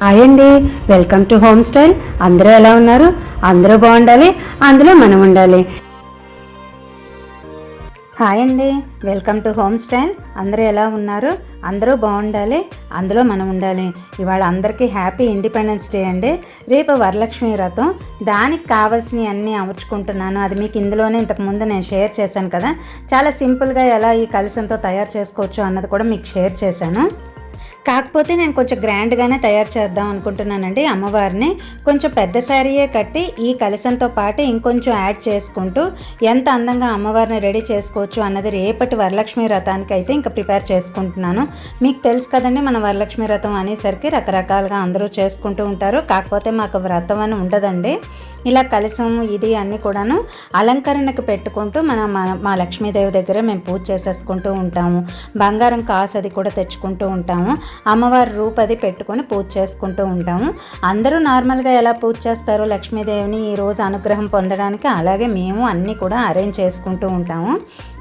Hi అండి welcome to home style అందరూ ఎలా ఉన్నారు? అందరూ బాగుండాలి అందులో మనం ఉండాలి. హాయ్ అండి వెల్కమ్ టు హోమ్ స్టైల్ అందరూ ఎలా ఉన్నారు? అందరూ బాగుండాలి అందులో మనం ఉండాలి. ఇవాళ అందరికీ హ్యాపీ ఇండిపెండెన్స్ డే అండి. రేపు వరలక్ష్మి వ్రతం. దానికి కావాల్సినవి అన్నీ అమర్చుకుంటున్నాను. అది మీకు ఇందులోనే ఇంతకుముందు నేను షేర్ చేశాను కదా. చాలా సింపుల్గా ఎలా ఈ కలసంతో తయారు చేసుకోవచ్చు అన్నది కూడా మీకు షేర్ చేశాను. కాకపోతే నేను కొంచెం గ్రాండ్గానే తయారు చేద్దాం అనుకుంటున్నానండి అమ్మవారిని. కొంచెం పెద్ద శారీయే కట్టి ఈ కలసంతో పాటు ఇంకొంచెం యాడ్ చేసుకుంటూ ఎంత అందంగా అమ్మవారిని రెడీ చేసుకోవచ్చు అన్నది రేపటి వరలక్ష్మి రథానికి అయితే ఇంకా ప్రిపేర్ చేసుకుంటున్నాను. మీకు తెలుసు కదండి మన వరలక్ష్మి వ్రతం అనేసరికి రకరకాలుగా అందరూ చేసుకుంటూ ఉంటారు. కాకపోతే మాకు వ్రతం అని ఉండదండి. ఇలా కలసం ఇది అన్నీ కూడాను అలంకరణకు పెట్టుకుంటూ మన మా- మా లక్ష్మీదేవి దగ్గర మేము పూజ చేసేసుకుంటూ ఉంటాము. బంగారం కాసు అది కూడా తెచ్చుకుంటూ ఉంటాము. అమ్మవారి రూపది పెట్టుకొని పూజ చేసుకుంటూ ఉంటాము. అందరూ నార్మల్గా ఎలా పూజ చేస్తారో లక్ష్మీదేవిని ఈ రోజు అనుగ్రహం పొందడానికి అలాగే మేము అన్నీ కూడా అరేంజ్ చేసుకుంటూ ఉంటాము.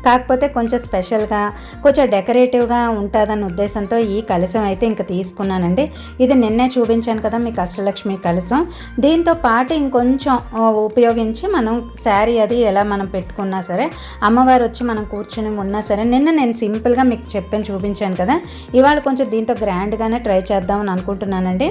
కాకపోతే కొంచెం స్పెషల్గా కొంచెం డెకరేటివ్గా ఉంటుందన్న ఉద్దేశంతో ఈ కలశం అయితే ఇంకా తీసుకున్నానండి. ఇది నిన్నే చూపించాను కదా మీకు అష్టలక్ష్మి కలశం. దీంతో పాటు ఇంకొంచెం ఉపయోగించి మనం శారీ అది ఎలా మనం పెట్టుకున్నా సరే అమ్మవారు వచ్చి మనం కూర్చుని ఉన్నా సరే నిన్న నేను సింపుల్గా మీకు చెప్పాను చూపించాను కదా. ఇవాళ కొంచెం దీంతో గ్రాండ్గానే ట్రై చేద్దామని అనుకుంటున్నానండి.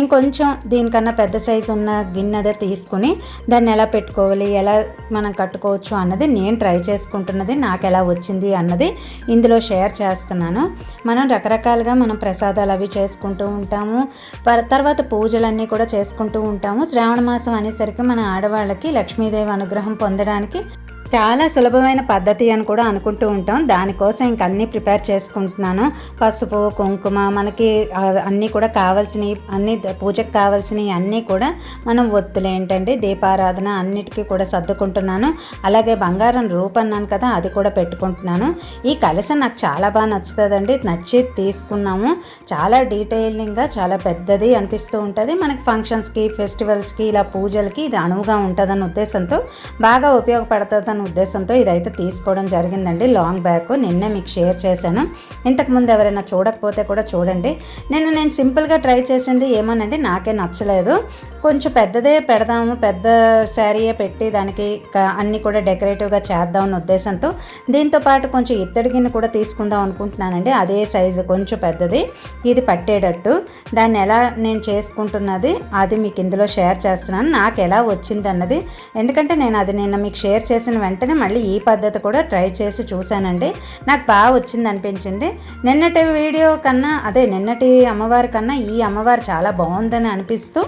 ఇంకొంచెం దీనికన్నా పెద్ద సైజు ఉన్న గిన్నెదే తీసుకుని దాన్ని ఎలా పెట్టుకోవాలి ఎలా మనం కట్టుకోవచ్చు అన్నది నేను ట్రై చేసుకుంటున్నది నాకు నాకు ఎలా వచ్చింది అన్నది ఇందులో షేర్ చేస్తున్నాను. మనం రకరకాలుగా మనం ప్రసాదాలు అవి చేసుకుంటూ ఉంటాము. పర్- తర్వాత పూజలన్నీ కూడా చేసుకుంటూ ఉంటాము. శ్రావణ మాసం అనేసరికి మన ఆడవాళ్ళకి లక్ష్మీదేవి అనుగ్రహం పొందడానికి చాలా సులభమైన పద్ధతి అని కూడా అనుకుంటూ ఉంటాం. దానికోసం ఇంక అన్నీ ప్రిపేర్ చేసుకుంటున్నాను. పసుపు కుంకుమ మనకి అన్నీ కూడా కావాల్సినవి అన్ని పూజకు కావాల్సినవి అన్నీ కూడా మనం ఒత్తులు ఏంటండి దీపారాధన అన్నిటికీ కూడా సర్దుకుంటున్నాను. అలాగే బంగారం రూపన్నాను కదా అది కూడా పెట్టుకుంటున్నాను. ఈ కలసం నాకు చాలా బాగా నచ్చుతుందండి. నచ్చి తీసుకున్నాము. చాలా డీటెయిలింగ్గా చాలా పెద్దది అనిపిస్తూ ఉంటుంది. మనకి ఫంక్షన్స్కి ఫెస్టివల్స్కి ఇలా పూజలకి ఇది అనువుగా ఉంటుందన్న ఉద్దేశంతో బాగా ఉపయోగపడుతుంది ఉపయోగపడుతుందన్న ఉద్దేశంతో ఇదైతే తీసుకోవడం జరిగిందండి. లాంగ్ బ్యాక్ నిన్నే మీకు షేర్ చేశాను. ఇంతకుముందు ఎవరైనా చూడకపోతే కూడా చూడండి. నేను నేను సింపుల్గా ట్రై చేసింది ఏమోనండి నాకే నచ్చలేదు. కొంచెం పెద్దదే పెడదాము పెద్ద శారీయే పెట్టి దానికి అన్నీ కూడా డెకరేటివ్గా చేద్దామన్న ఉద్దేశంతో దీంతో పాటు కొంచెం ఇత్తడి గిన్నె కూడా తీసుకుందాం అనుకుంటున్నానండి. అదే సైజు కొంచెం పెద్దది. ఇది పట్టేటట్టు. దాన్ని ఎలా నేను చేసుకుంటున్నది అది మీకు ఇందులో షేర్ చేస్తున్నాను. నాకు ఎలా వచ్చింది అన్నది ఎందుకంటే నేను అది నిన్న మీకు షేర్ చేసిన వెంటనే మళ్ళీ ఈ పద్ధతి కూడా ట్రై చేసి చూశానండి. నాకు బాగా వచ్చింది అనిపించింది. నిన్నటి వీడియో కన్నా అదే నిన్నటి అమ్మవారి కన్నా ఈ అమ్మవారు చాలా బాగుందని అనిపిస్తూ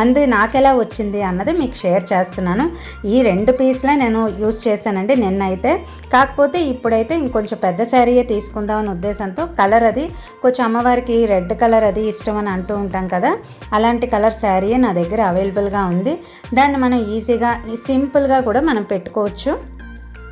అంది నాకెలా వచ్చింది అన్నది మీకు షేర్ చేస్తున్నాను. ఈ రెండు పీస్లే నేను యూస్ చేశానండి నిన్నైతే. కాకపోతే ఇప్పుడైతే ఇంకొంచెం పెద్ద శారీయే తీసుకుందామని ఉద్దేశంతో కలర్ అది కొంచెం అమ్మవారికి రెడ్ కలర్ అది ఇష్టం అని అంటూ ఉంటాం కదా అలాంటి కలర్ శారీయే నా దగ్గర అవైలబుల్గా ఉంది. దాన్ని మనం ఈజీగా సింపుల్గా కూడా మనం పెట్టుకోవచ్చు.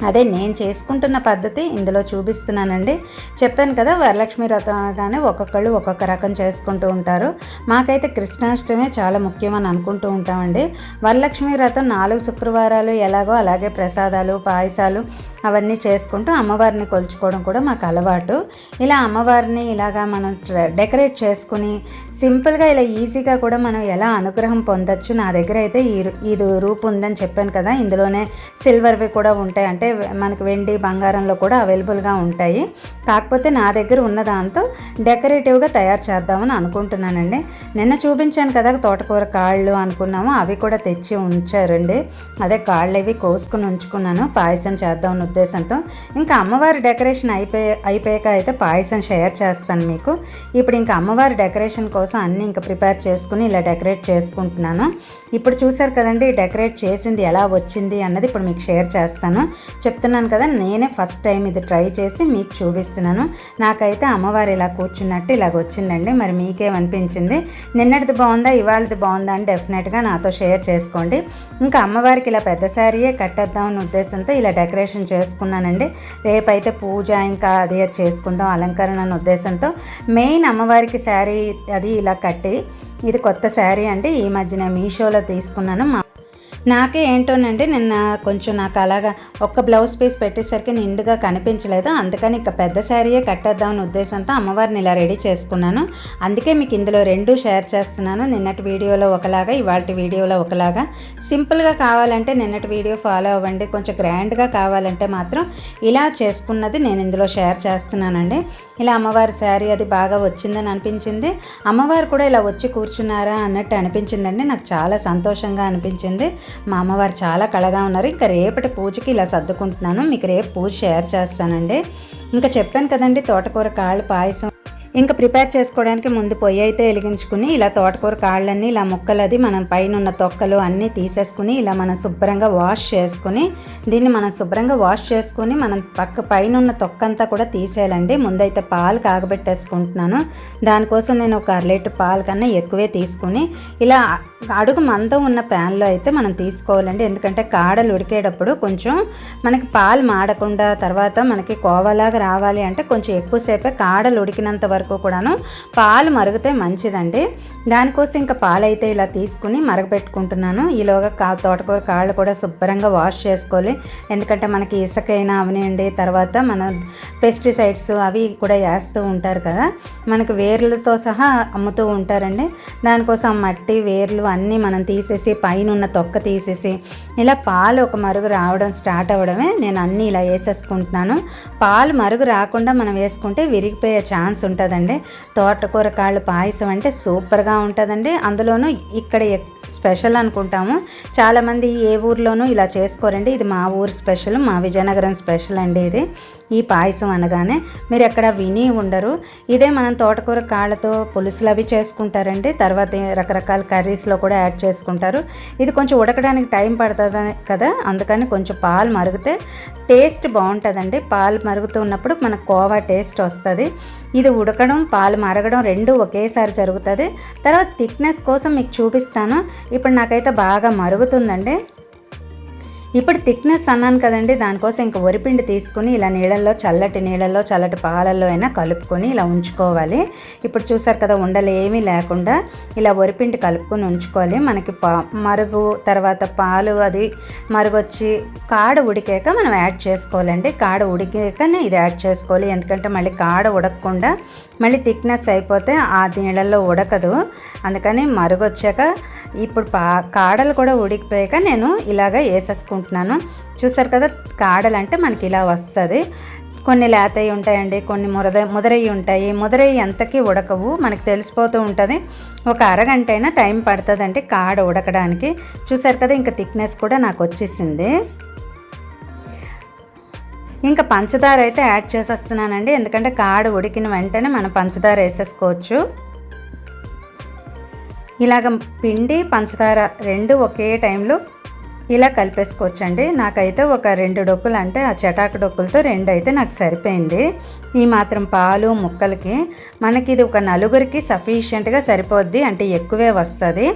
అదే నేను చేసుకుంటున్న పద్ధతి ఇందులో చూపిస్తున్నానండి. చెప్పాను కదా వరలక్ష్మి వ్రతం అనగానే ఒక్కొక్కళ్ళు ఒక్కొక్క రకం చేసుకుంటూ ఉంటారు. మాకైతే కృష్ణాష్టమి చాలా ముఖ్యం అని అనుకుంటూ ఉంటామండి. వరలక్ష్మి వ్రతం నాలుగు శుక్రవారాలు ఎలాగో అలాగే ప్రసాదాలు పాయసాలు అవన్నీ చేసుకుంటూ అమ్మవారిని కొలుచుకోవడం కూడా మాకు అలవాటు. ఇలా అమ్మవారిని ఇలాగా మనం డెకరేట్ చేసుకుని సింపుల్గా ఇలా ఈజీగా కూడా మనం ఎలా అనుగ్రహం పొందొచ్చు నా దగ్గర అయితే ఈ ఇది రూపు ఉందని చెప్పాను కదా ఇందులోనే సిల్వర్వి కూడా ఉంటాయి అంటే అంటే మనకి వెండి బంగారంలో కూడా అవైలబుల్గా ఉంటాయి. కాకపోతే నా దగ్గర ఉన్న దాంతో డెకరేటివ్గా తయారు చేద్దామని అనుకుంటున్నానండి. నిన్న చూపించాను కదా తోటకూర కాళ్ళు అనుకున్నాము అవి కూడా తెచ్చి ఉంచారండి. అదే కాళ్ళు అవి కోసుకుని ఉంచుకున్నాను పాయసం చేద్దామని ఉద్దేశంతో. ఇంకా అమ్మవారి డెకరేషన్ అయిపోయి అయిపోయాక అయితే పాయసం షేర్ చేస్తాను మీకు. ఇప్పుడు ఇంకా అమ్మవారి డెకరేషన్ కోసం అన్నీ ఇంకా ప్రిపేర్ చేసుకుని ఇలా డెకరేట్ చేసుకుంటున్నాను. ఇప్పుడు చూసారు కదండి డెకరేట్ చేసింది ఎలా వచ్చింది అన్నది ఇప్పుడు మీకు షేర్ చేస్తాను. చెప్తున్నాను కదా నేనే ఫస్ట్ టైం ఇది ట్రై చేసి మీకు చూపిస్తున్నాను. నాకైతే అమ్మవారు ఇలా కూర్చున్నట్టు ఇలాగ వచ్చిందండి. మరి మీకేమనిపించింది? నిన్నటిది బాగుందా ఇవాళది బాగుందా అని డెఫినెట్గా నాతో షేర్ చేసుకోండి. ఇంకా అమ్మవారికి ఇలా పెద్ద శారీయే కట్టేద్దాం అనే ఉద్దేశంతో ఇలా డెకరేషన్ చేసుకున్నానండి. రేపైతే పూజ ఇంకా అది అది చేసుకుందాం అలంకరణ అనే ఉద్దేశంతో. మెయిన్ అమ్మవారికి శారీ అది ఇలా కట్టి ఇది కొత్త శారీ అండి. ఈ మధ్యన మీషోలో తీసుకున్నాను. మా నాకే ఏంటోనండి నిన్న కొంచెం నాకు అలాగా ఒక్క బ్లౌజ్ పీస్ పెట్టేసరికి నిండుగా కనిపించలేదు. అందుకని ఇక పెద్ద శారీయే కట్టేద్దామని ఉద్దేశంతో అమ్మవారిని ఇలా రెడీ చేసుకున్నాను. అందుకే మీకు ఇందులో రెండు షేర్ చేస్తున్నాను. నిన్నటి వీడియోలో ఒకలాగా ఇవాళ వీడియోలో ఒకలాగా. సింపుల్గా కావాలంటే నిన్నటి వీడియో ఫాలో అవ్వండి. కొంచెం గ్రాండ్గా కావాలంటే మాత్రం ఇలా చేసుకున్నది నేను ఇందులో షేర్ చేస్తున్నానండి. ఇలా అమ్మవారి శారీ అది బాగా వచ్చిందని అనిపించింది. అమ్మవారు కూడా ఇలా వచ్చి కూర్చున్నారా అన్నట్టు అనిపించిందండి. నాకు చాలా సంతోషంగా అనిపించింది. మా అమ్మవారు చాలా కళగా ఉన్నారు. ఇంకా రేపటి పూజకి ఇలా సర్దుకుంటున్నాను. మీకు రేపు పూజ షేర్ చేస్తానండి. ఇంకా చెప్పాను కదండి తోటకూర కాళ్ళు పాయసం ఇంకా ప్రిపేర్ చేసుకోవడానికి ముందు పొయ్యి అయితే వెలిగించుకుని ఇలా తోటకూర కాళ్ళన్నీ ఇలా ముక్కలది మనం పైన ఉన్న తొక్కలు అన్నీ తీసేసుకుని ఇలా మనం శుభ్రంగా వాష్ చేసుకుని దీన్ని మనం శుభ్రంగా వాష్ చేసుకుని మనం పక్క పైన ఉన్న తొక్కంతా కూడా తీసేయాలండి. ముందైతే పాలు కాగబెట్టేసుకుంటున్నాను. దానికోసం నేను ఒక అర లీటర్ పాలు కన్నా ఎక్కువే తీసుకుని ఇలా అడుగు మందం ఉన్న ప్యాన్లో అయితే మనం తీసుకోవాలండి. ఎందుకంటే కాడలు ఉడికేటప్పుడు కొంచెం మనకి పాలు మాడకుండా తర్వాత మనకి కోవలాగా రావాలి అంటే కొంచెం ఎక్కువసేపే కాడలు ఉడికినంత వరకు కూడాను పాలు మరిగితే మంచిదండి. దానికోసం ఇంకా పాలు అయితే ఇలా తీసుకుని మరగపెట్టుకుంటున్నాను. ఈలోగా కా తోటకూర కాళ్ళు కూడా శుభ్రంగా వాష్ చేసుకోవాలి. ఎందుకంటే మనకి ఇసుకైనా అవనివ్వండి తర్వాత మన పెస్టిసైడ్స్ అవి కూడా వేస్తూ ఉంటారు కదా. మనకి వేర్లతో సహా అమ్ముతూ ఉంటారండి. దానికోసం మట్టి వేర్లు అన్నీ మనం తీసేసి పైన ఉన్న తొక్క తీసేసి ఇలా పాలు ఒక మరుగు రావడం స్టార్ట్ అవ్వడమే నేను అన్నీ ఇలా వేసేసుకుంటున్నాను. పాలు మరుగు రాకుండా మనం వేసుకుంటే విరిగిపోయే ఛాన్స్ ఉంటుంది ఉంటుందండి. తోటకూర కాళ్ళు పాయసం అంటే సూపర్గా ఉంటుందండి. అందులోనూ ఇక్కడ స్పెషల్ అనుకుంటాము. చాలామంది ఏ ఊర్లోనూ ఇలా చేసుకోరండి. ఇది మా ఊరు స్పెషల్ మా విజయనగరం స్పెషల్ అండి ఇది. ఈ పాయసం అనగానే మీరు ఎక్కడ విని ఉండరు. ఇదే మనం తోటకూర కాళ్ళతో పులుసులు అవి చేసుకుంటారండి. తర్వాత రకరకాల కర్రీస్లో కూడా యాడ్ చేసుకుంటారు. ఇది కొంచెం ఉడకడానికి టైం పడుతుంది కదా అందుకని కొంచెం పాలు మరిగితే టేస్ట్ బాగుంటుందండి. పాలు మరుగుతున్నప్పుడు మనకు కోవా టేస్ట్ వస్తుంది. ఇది ఉడకడం పాలు మరగడం రెండు ఒకేసారి జరుగుతుంది. తర్వాత థిక్నెస్ కోసం మీకు చూపిస్తాను. ఇప్పుడు నాకైతే బాగా మరుగుతుందండి. ఇప్పుడు థిక్నెస్ అన్నాను కదండి దానికోసం ఇంకా వరిపిండి తీసుకుని ఇలా నీళ్ళల్లో చల్లటి నీళ్ళల్లో చల్లటి పాలల్లో అయినా కలుపుకొని ఇలా ఉంచుకోవాలి. ఇప్పుడు చూసారు కదా ఉండలు ఏమీ లేకుండా ఇలా వరిపిండి కలుపుకొని ఉంచుకోవాలి. మనకి పా మరుగు తర్వాత పాలు అది మరుగొచ్చి కాడ ఉడికాక మనం యాడ్ చేసుకోవాలండి. కాడ ఉడికాకనే ఇది యాడ్ చేసుకోవాలి. ఎందుకంటే మళ్ళీ కాడ ఉడకకుండా మళ్ళీ థిక్నెస్ అయిపోతే ఆ నీళ్ళల్లో ఉడకదు. అందుకని మరుగొచ్చాక ఇప్పుడు పా కాడలు కూడా ఉడికిపోయాక నేను ఇలాగ వేసేసుకుంటున్నాను. చూసారు కదా కాడలు అంటే మనకి ఇలా వస్తుంది. కొన్ని లేతయి ఉంటాయండి కొన్ని మురద ముదరయి ఉంటాయి. ముదరయి ఎంతకీ ఉడకవు మనకు తెలిసిపోతూ ఉంటుంది. ఒక అరగంట అయినా టైం పడుతుందండి కాడ ఉడకడానికి. చూసారు కదా ఇంకా థిక్నెస్ కూడా నాకు వచ్చేసింది. ఇంకా పంచదార అయితే యాడ్ చేసేస్తున్నానండి. ఎందుకంటే కాడ ఉడికిన వెంటనే మనం పంచదార వేసేసుకోవచ్చు. ఇలాగ పిండి పంచదార రెండు ఒకే టైంలో ఇలా కలిపేసుకోవచ్చండి. నాకైతే ఒక రెండు డొక్కులు అంటే ఆ చటాకు డొక్కులతో రెండు అయితే నాకు సరిపోయింది. ఈ మాత్రం పాలు ముక్కలకి మనకి ఇది ఒక నలుగురికి సఫిషియెంట్గా సరిపోద్ది. అంటే ఎక్కువే వస్తుంది.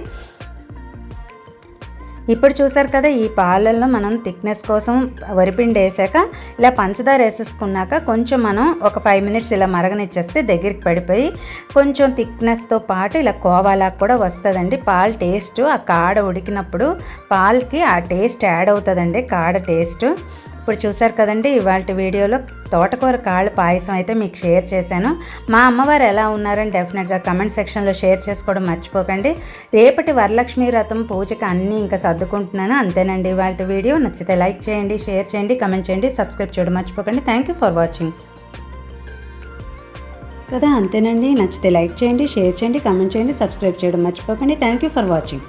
ఇప్పుడు చూసారు కదా ఈ పాలల్లో మనం థిక్నెస్ కోసం వరిపిండి వేసాక ఇలా పంచదార వేసేసుకున్నాక కొంచెం మనం ఒక ఫైవ్ మినిట్స్ ఇలా మరగనిచ్చేస్తే దగ్గరికి పడిపోయి కొంచెం థిక్నెస్తో పాటు ఇలా కోవాలా కూడా వస్తుందండి. పాలు టేస్ట్ ఆ కాడ ఉడికినప్పుడు పాలకి ఆ టేస్ట్ యాడ్ అవుతుందండి కాడ టేస్ట్. ఇప్పుడు చూసారు కదండి ఇవాళ వీడియోలో తోటకూర కాళ్ళు పాయసం అయితే మీకు షేర్ చేశాను. మా అమ్మవారు ఎలా ఉన్నారని డెఫినెట్గా కమెంట్ సెక్షన్లో షేర్ చేసుకోవడం మర్చిపోకండి. రేపటి వరలక్ష్మి రథం పూజకి అన్నీ ఇంకా సర్దుకుంటున్నాను. అంతేనండి ఇవాళ వీడియో. నచ్చితే లైక్ చేయండి షేర్ చేయండి కమెంట్ చేయండి సబ్స్క్రైబ్ చేయడం మర్చిపోకండి. థ్యాంక్ యూ ఫర్ వాచింగ్ కదా అంతేనండి. నచ్చితే లైక్ చేయండి షేర్ చేయండి కమెంట్ చేయండి సబ్స్క్రైబ్ చేయడం మర్చిపోకండి. Thank you for watching